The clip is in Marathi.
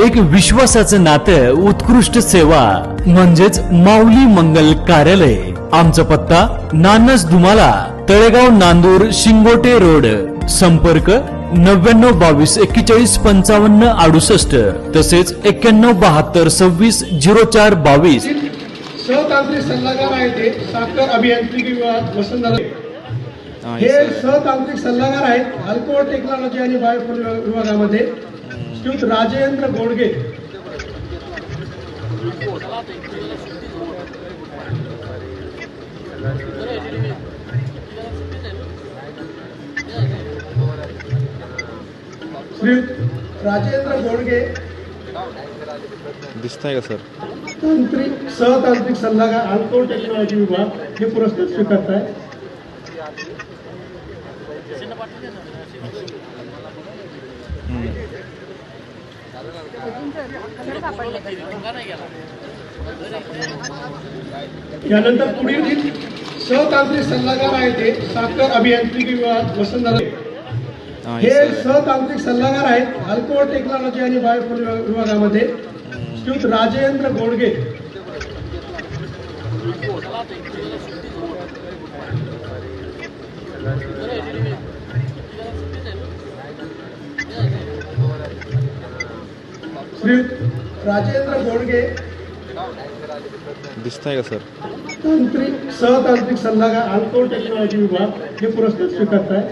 एक विश्वासाचं नातं उत्कृष्ट सेवा म्हणजेच माऊली मंगल कार्यालय. आमचा पत्ता नानस दुमाला तळेगाव नांदूर शिंगोटे रोड. संपर्क नव्याण्णव बावीस एक्केचाळीस पंचावन्न अडुसष्ट. तसेच एक्क्याण्णव बहात्तर सव्वीस झिरो चार बावीस. सहतांत्रिक सल्लागार आहेत ते साखर अभियांत्रिकी विभाग वसंतदादा हा. सहतांत्रिक सल्लागार आहेत अल्कोहोल टेक्नॉलॉजी आणि बायोफोल विभागामध्ये. श्रीयुत राजेंद्र गोडगे। श्रीयुत राजेंद्र गोडगे। दिसतंय का सर? तांत्रिक सहतांत्रिक सल्लागार अल्कोहोल टेक्नॉलॉजी विभाग हे। पुरस्कार स्वीकारताय यानंतर पुढील सहतांत्रिक सल्लागार आहेत ते साखर अभियांत्रिकी विभाग वसंतदादा हा. सहतांत्रिक सल्लागार आहेत अल्कोहोल टेक्नॉलॉजी आणि बायोफोल विभागामध्ये. श्रीयुत राजेंद्र गोडगे. श्रीयुत राजेंद्र गोडगे दिसतंय का सर? तांत्रिक सहतांत्रिक सल्लागार अल्कोहोल टेक्नॉलॉजी विभाग हे पुरस्कार स्वीकारताय.